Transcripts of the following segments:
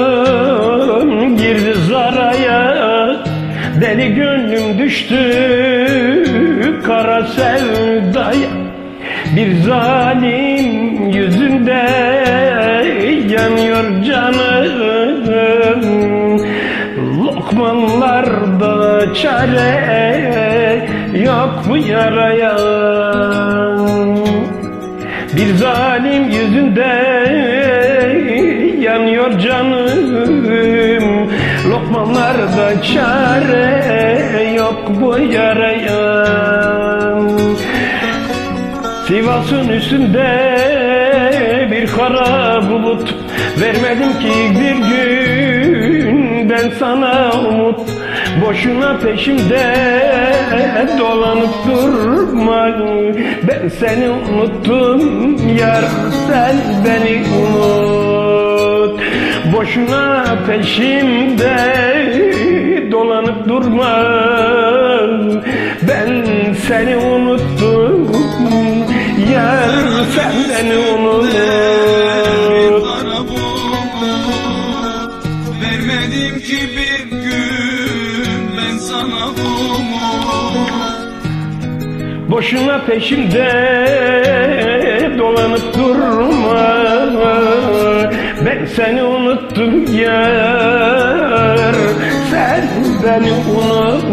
yolum girdi zaraya. Deli gönlüm düştü kara sevdaya. Bir zalim yüzünde yanıyor canım. Lokmanlarda çare yok bu yaraya. Bir zalim yüzünde yanıyor canım. Lokmanlarda çare yok bu yaraya. Sivas'ın üstünde bir kara bulut. Vermedim ki bir gün ben sana umut. Boşuna peşimde dolanıp durma. Ben seni unuttum yar sen beni unut Boşuna peşimde dolanıp durma. Ben seni unuttum yar sen beni unut Vermedim ki bir gün Ben sana umut. Boşuna peşimde dolanıp durma seni unuttum yar. Sen beni unut.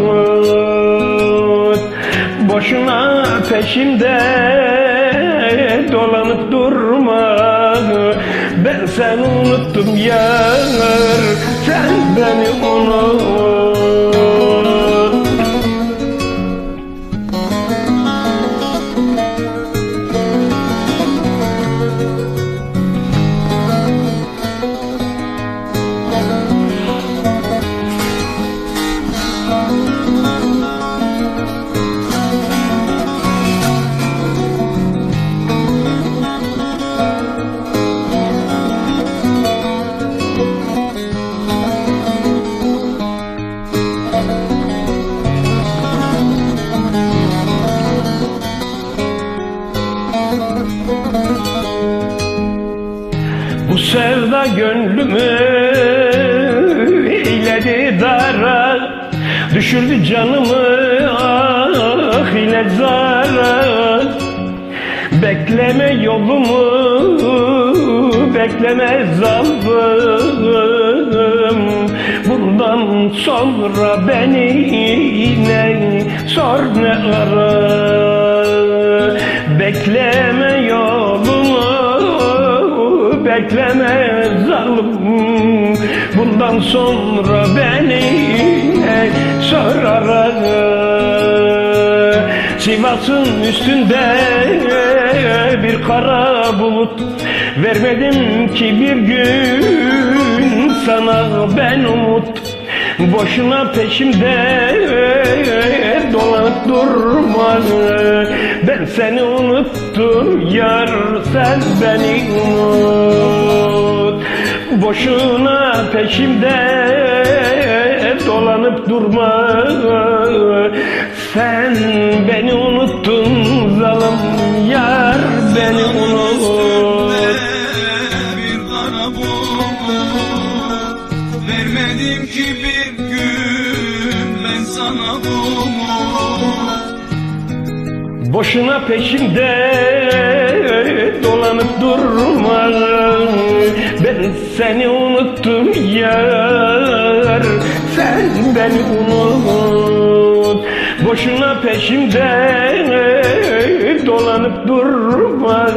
Boşuna peşimde dolanıp durma. Ben seni unuttum yar. Sen beni unut Sevda gönlümü eyledi dara. Düşürdü canımı ah ile zara. Bekleme yolumu bekleme zalim Bundan sonra beni ne sor ne ara. Bekleme bekleme zalim. Bundan sonra beni ne sor ara Sivas'ın üstünde bir kara bulut. Vermedim ki bir gün sana ben umut Boşuna peşimde dolanıp durma Ben seni unuttum yar sen beni unut. Boşuna peşimde dolanıp durma Sen beni unuttun zalim yar beni unut Vermedim ki bir gün Ben sana umut. Boşuna peşimde dolanıp durma Ben seni unuttum yar. Sen beni unut. Boşuna peşimde dolanıp durma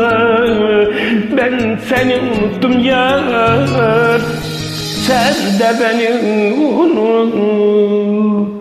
Ben seni unuttum yar sen de benim oğlum.